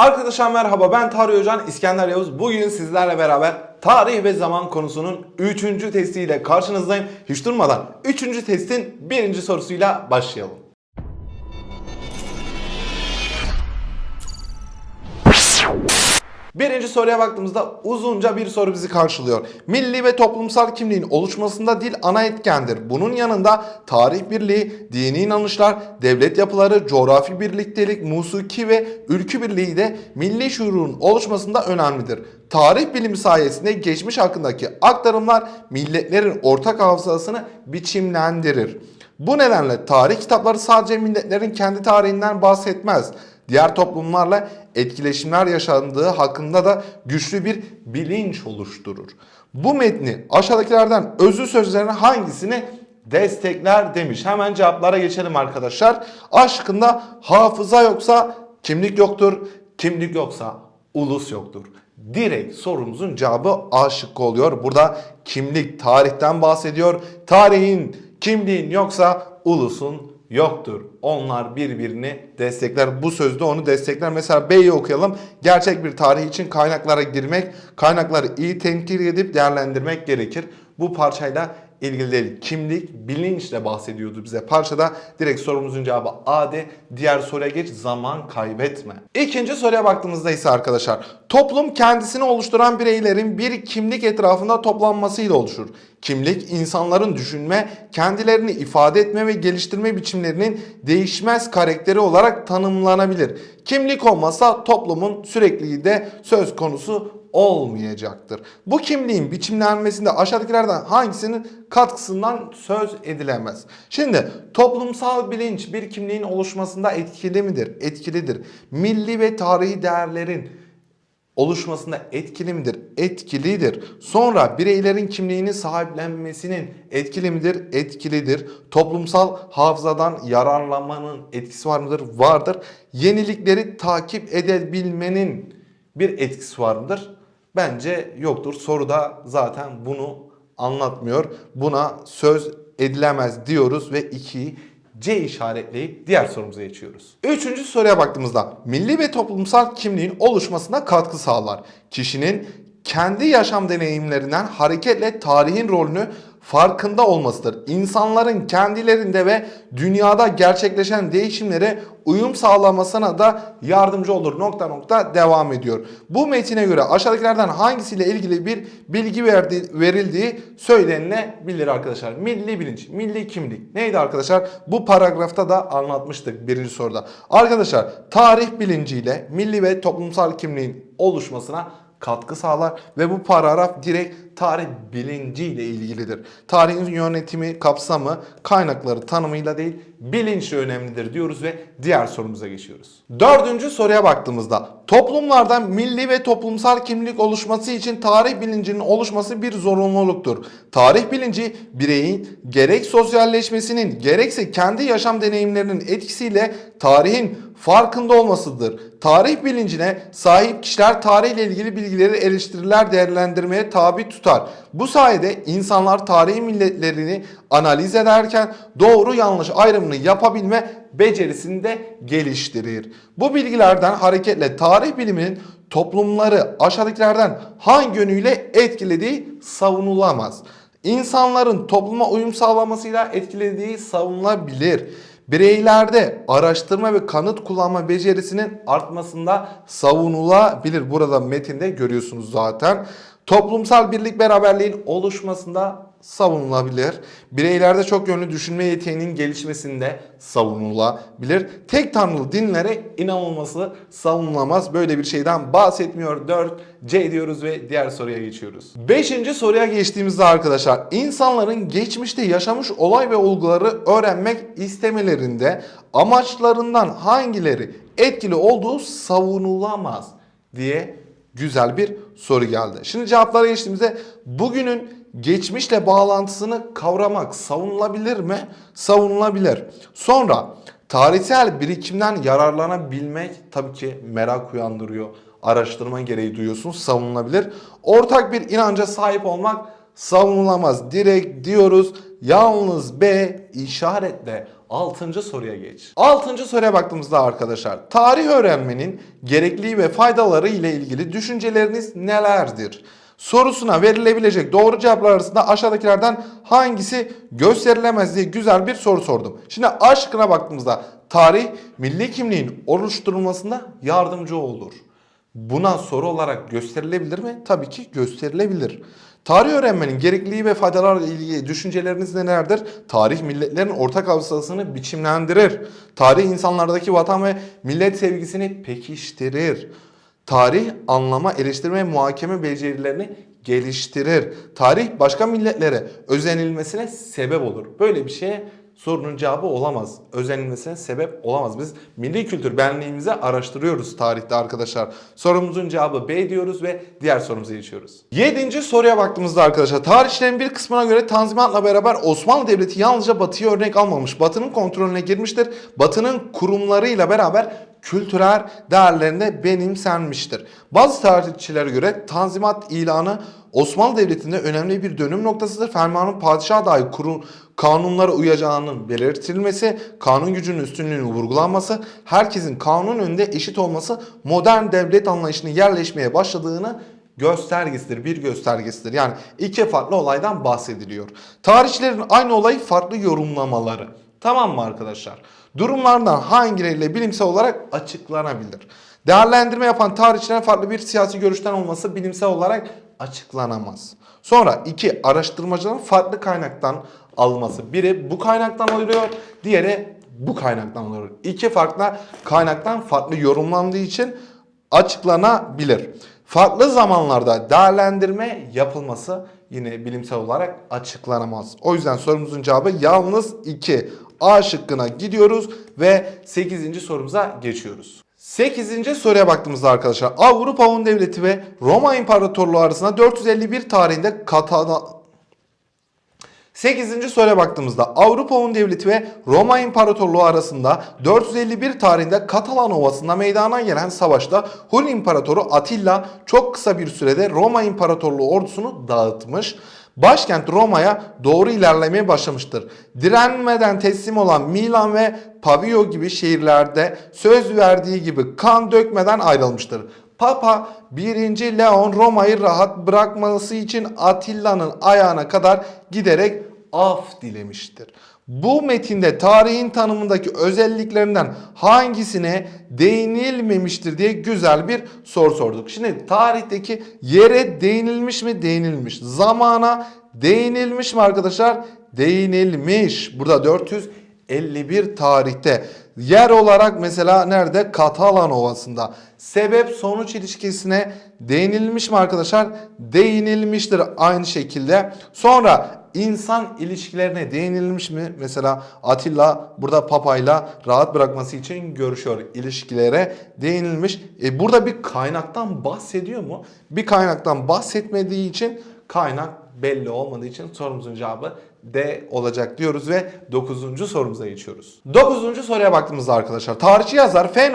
Arkadaşlar merhaba ben Tarih Hocan İskender Yavuz. Bugün sizlerle beraber tarih ve zaman konusunun 3. testiyle karşınızdayım. Hiç durmadan 3. testin 1. sorusuyla başlayalım. Birinci soruya baktığımızda uzunca bir soru bizi karşılıyor. Milli ve toplumsal kimliğin oluşmasında dil ana etkendir. Bunun yanında tarih birliği, dini inanışlar, devlet yapıları, coğrafi birliktelik, musiki ve ülkü birliği de milli şuurun oluşmasında önemlidir. Tarih bilimi sayesinde geçmiş hakkındaki aktarımlar milletlerin ortak hafızasını biçimlendirir. Bu nedenle tarih kitapları sadece milletlerin kendi tarihinden bahsetmez diğer toplumlarla etkileşimler yaşandığı hakkında da güçlü bir bilinç oluşturur. Bu metni aşağıdakilerden özlü sözlerin hangisini destekler demiş. Hemen cevaplara geçelim arkadaşlar. Aşkında hafıza yoksa kimlik yoktur. Kimlik yoksa ulus yoktur. Direkt sorumuzun cevabı A şıkkı oluyor. Burada kimlik tarihten bahsediyor. Tarihin, kimliğin yoksa ulusun yoktur. Onlar birbirini destekler. Bu sözde onu destekler. Mesela B'yi okuyalım. Gerçek bir tarih için kaynaklara girmek, kaynakları iyi tenkit edip değerlendirmek gerekir. Bu parçayla ilgili değil. Kimlik, bilinçle bahsediyordu bize parçada. Direkt sorumuzun cevabı A'de. Diğer soruya geç. Zaman kaybetme. İkinci soruya baktığımızda ise arkadaşlar. Toplum kendisini oluşturan bireylerin bir kimlik etrafında toplanmasıyla oluşur. Kimlik insanların düşünme, kendilerini ifade etme ve geliştirme biçimlerinin değişmez karakteri olarak tanımlanabilir. Kimlik olmasa toplumun sürekliliği de söz konusu olmayacaktır. Bu kimliğin biçimlenmesinde aşağıdakilerden hangisinin katkısından söz edilemez? Şimdi toplumsal bilinç bir kimliğin oluşmasında etkili midir? Etkilidir. Milli ve tarihi değerlerin oluşmasında etkili midir? Etkilidir. Sonra bireylerin kimliğini sahiplenmesinin etkili midir? Etkilidir. Toplumsal hafızadan yararlanmanın etkisi var mıdır? Vardır. Yenilikleri takip edebilmenin bir etkisi var mıdır? Bence yoktur. Soruda zaten bunu anlatmıyor. Buna söz edilemez diyoruz ve 2'yi C işaretleyip diğer sorumuza geçiyoruz. Üçüncü soruya baktığımızda milli ve toplumsal kimliğin oluşmasına katkı sağlar. Kişinin kendi yaşam deneyimlerinden hareketle tarihin rolünü farkında olmasıdır. İnsanların kendilerinde ve dünyada gerçekleşen değişimlere uyum sağlamasına da yardımcı olur. Nokta nokta devam ediyor. Bu metine göre aşağıdakilerden hangisiyle ilgili bir bilgi verdi, verildiği söylenilebilir arkadaşlar. Milli bilinç, milli kimlik. Neydi arkadaşlar? Bu paragrafta da anlatmıştık birinci soruda. Arkadaşlar tarih bilinciyle milli ve toplumsal kimliğin oluşmasına katkı sağlar ve bu paragraf direkt tarih bilinciyle ilgilidir. Tarihin yönetimi, kapsamı, kaynakları tanımıyla değil bilinçle önemlidir diyoruz ve diğer sorumuza geçiyoruz. Dördüncü soruya baktığımızda toplumlarda milli ve toplumsal kimlik oluşması için tarih bilincinin oluşması bir zorunluluktur. Tarih bilinci bireyin gerek sosyalleşmesinin gerekse kendi yaşam deneyimlerinin etkisiyle tarihin farkında olmasıdır. Tarih bilincine sahip kişiler tarihle ilgili bilgileri eleştiriler değerlendirmeye tabi tutar. Bu sayede insanlar tarihi milletlerini analiz ederken doğru yanlış ayrımını yapabilme becerisini de geliştirir. Bu bilgilerden hareketle tarih biliminin toplumları aşağıdakilerden hangi yönüyle etkilediği savunulamaz. İnsanların topluma uyum sağlamasıyla etkilediği savunulabilir bireylerde araştırma ve kanıt kullanma becerisinin artmasında savunulabilir. Burada metinde görüyorsunuz zaten. Toplumsal birlik beraberliğin oluşmasında savunulabilir. Bireylerde çok yönlü düşünme yeteneğinin gelişmesinde savunulabilir. Tek tanrılı dinlere inanılması savunulamaz. Böyle bir şeyden bahsetmiyor. 4 C diyoruz ve diğer soruya geçiyoruz. Beşinci soruya geçtiğimizde arkadaşlar insanların geçmişte yaşamış olay ve olguları öğrenmek istemelerinde amaçlarından hangileri etkili olduğu savunulamaz diye güzel bir soru geldi. Şimdi cevaplara geçtiğimizde bugünün geçmişle bağlantısını kavramak savunulabilir mi? Savunulabilir. Sonra tarihsel birikimden yararlanabilmek tabii ki merak uyandırıyor. Araştırma gereği duyuyorsunuz savunulabilir. Ortak bir inanca sahip olmak savunulamaz. Direkt diyoruz yalnız B işaretle 6. soruya geç. 6. soruya baktığımızda arkadaşlar tarih öğrenmenin gerekliliği ve faydaları ile ilgili düşünceleriniz nelerdir? Sorusuna verilebilecek doğru cevaplar arasında aşağıdakilerden hangisi gösterilemez diye güzel bir soru sordum. Şimdi A şıkkına baktığımızda tarih milli kimliğin oluşturulmasında yardımcı olur. Buna soru olarak gösterilebilir mi? Tabii ki gösterilebilir. Tarih öğrenmenin gerekliliği ve faydalarla ilgili düşünceleriniz nelerdir? Tarih milletlerin ortak hafızasını biçimlendirir. Tarih insanlardaki vatan ve millet sevgisini pekiştirir. Tarih anlama, eleştirme muhakeme becerilerini geliştirir. Tarih başka milletlere özenilmesine sebep olur. Böyle bir şeye sorunun cevabı olamaz. Özenilmesine sebep olamaz. Biz milli kültür benliğimizi araştırıyoruz tarihte arkadaşlar. Sorumuzun cevabı B diyoruz ve diğer sorumuza geçiyoruz. Yedinci soruya baktığımızda arkadaşlar tarihçilerin bir kısmına göre Tanzimat'la beraber Osmanlı Devleti yalnızca Batı'ya örnek almamış. Batı'nın kontrolüne girmiştir. Batı'nın kurumlarıyla beraber kültürel değerlerine benimsenmiştir. Bazı tarihçilere göre Tanzimat ilanı Osmanlı Devleti'nde önemli bir dönüm noktasıdır. Fermanın padişaha dair kuru, kanunlara uyacağının belirtilmesi, kanun gücünün üstünlüğünün vurgulanması, herkesin kanun önünde eşit olması modern devlet anlayışının yerleşmeye başladığını göstergesidir, bir göstergesidir. Yani iki farklı olaydan bahsediliyor. Tarihçilerin aynı olayı farklı yorumlamaları. Tamam mı arkadaşlar? Durumlardan hangileriyle bilimsel olarak açıklanabilir? Değerlendirme yapan tarihçilerin farklı bir siyasi görüşten olması bilimsel olarak açıklanamaz. Sonra iki araştırmacıların farklı kaynaktan alması. Biri bu kaynaktan alıyor, diğeri bu kaynaktan alıyor. İki farklı kaynaktan farklı yorumlandığı için açıklanabilir. Farklı zamanlarda değerlendirme yapılması yine bilimsel olarak açıklanamaz. O yüzden sorumuzun cevabı yalnız 2. A şıkkına gidiyoruz ve 8. sorumuza geçiyoruz. 8. soruya baktığımızda arkadaşlar Avrupa Hun Devleti ve Roma İmparatorluğu arasında 451 tarihinde Katana 8. soruya baktığımızda Avrupa Hun Devleti ve Roma İmparatorluğu arasında 451 tarihinde Katalan Ovası'nda meydana gelen savaşta Hun İmparatoru Atilla çok kısa bir sürede Roma İmparatorluğu ordusunu dağıtmış. Başkent Roma'ya doğru ilerlemeye başlamıştır. Direnmeden teslim olan Milan ve Pavio gibi şehirlerde söz verdiği gibi kan dökmeden ayrılmıştır. Papa 1. Leon Roma'yı rahat bırakması için Atilla'nın ayağına kadar giderek af dilemiştir. Bu metinde tarihin tanımındaki özelliklerinden hangisine değinilmemiştir diye güzel bir soru sorduk. Şimdi tarihteki yere değinilmiş mi? Değinilmiş. Zamana değinilmiş mi arkadaşlar? Değinilmiş. Burada 451 tarihte. Yer olarak mesela nerede? Katalan Ovası'nda. Sebep sonuç ilişkisine değinilmiş mi arkadaşlar? Değinilmiştir aynı şekilde. Sonra insan ilişkilerine değinilmiş mi? Mesela Atilla burada papayla rahat bırakması için görüşüyor. İlişkilere değinilmiş. E burada bir kaynaktan bahsediyor mu? Bir kaynaktan bahsetmediği için kaynak belli olmadığı için sorumuzun cevabı D olacak diyoruz ve 9. sorumuza geçiyoruz. 9. soruya baktığımızda arkadaşlar tarihçi yazar F.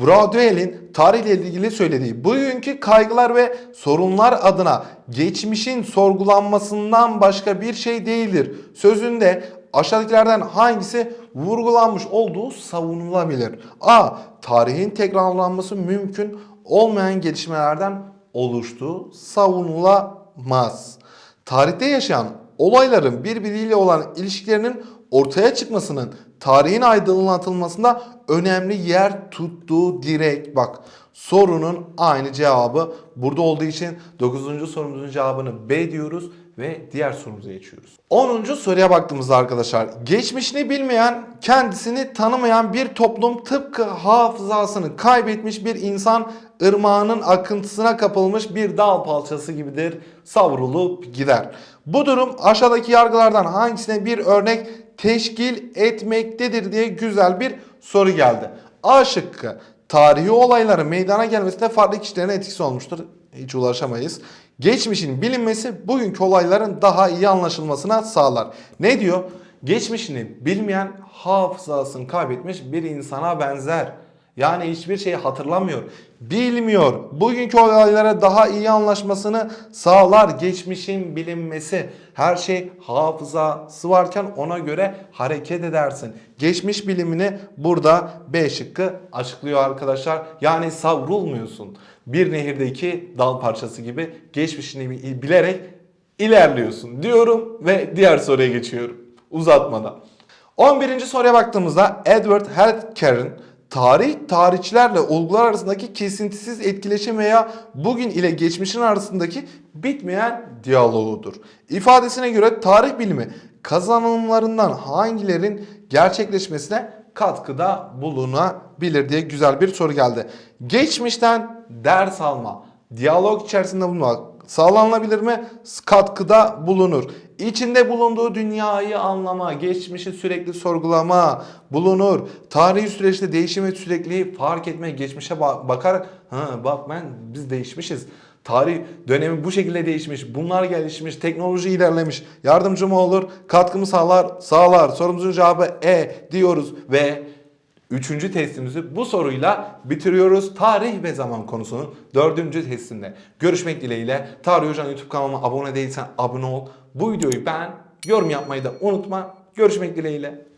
Braudel tarihle ilgili söylediği bugünkü kaygılar ve sorunlar adına geçmişin sorgulanmasından başka bir şey değildir. Sözünde aşağıdakilerden hangisi vurgulanmış olduğu savunulabilir? A. Tarihin tekrarlanması mümkün olmayan gelişmelerden oluştuğu savunulamaz. Tarihte yaşayan olayların birbiriyle olan ilişkilerinin ortaya çıkmasının tarihin aydınlatılmasında önemli yer tuttuğu direkt bak sorunun aynı cevabı burada olduğu için 9. sorumuzun cevabını B diyoruz ve diğer sorumuza geçiyoruz. 10. soruya baktığımızda arkadaşlar geçmişini bilmeyen, kendisini tanımayan bir toplum tıpkı hafızasını kaybetmiş bir insan ırmağının akıntısına kapılmış bir dal parçası gibidir. Savrulup gider. Bu durum aşağıdaki yargılardan hangisine bir örnek teşkil etmektedir diye güzel bir soru geldi. A şıkkı tarihi olayların meydana gelmesinde farklı kişilerin etkisi olmuştur. Hiç ulaşamayız. Geçmişin bilinmesi bugünkü olayların daha iyi anlaşılmasına sağlar. Ne diyor? Geçmişini bilmeyen hafızasını kaybetmiş bir insana benzer. Yani hiçbir şeyi hatırlamıyor, bilmiyor. Bugünkü olaylara daha iyi anlaşmasını sağlar geçmişin bilinmesi. Her şey hafızası varken ona göre hareket edersin. Geçmiş bilimini burada B şıkkı açıklıyor arkadaşlar. Yani savrulmuyorsun. Bir nehirdeki dal parçası gibi geçmişini bilerek ilerliyorsun diyorum ve diğer soruya geçiyorum uzatmadan. 11. soruya baktığımızda Edward Heathcote'ın tarih tarihçilerle olgular arasındaki kesintisiz etkileşim veya bugün ile geçmişin arasındaki bitmeyen diyaloğudur. İfadesine göre tarih bilimi kazanımlarından hangilerin gerçekleşmesine katkıda bulunabilir diye güzel bir soru geldi. Geçmişten ders alma, diyalog içerisinde bulunmak sağlanabilir mi? Katkıda bulunur. İçinde bulunduğu dünyayı anlama, geçmişi sürekli sorgulama bulunur. Tarihi süreçte değişim ve sürekliliği fark etme, geçmişe ba- bakarak bak ben biz değişmişiz. Tarih dönemi bu şekilde değişmiş, bunlar gelişmiş, teknoloji ilerlemiş. Yardımcı mı olur? Katkı mı sağlar? Sağlar. Sorumuzun cevabı E diyoruz ve Üçüncü testimizi bu soruyla bitiriyoruz. Tarih ve zaman konusunun dördüncü testinde. Görüşmek dileğiyle. Tarih Hocam YouTube kanalıma abone değilsen abone ol. Bu videoyu beğen, yorum yapmayı da unutma. Görüşmek dileğiyle.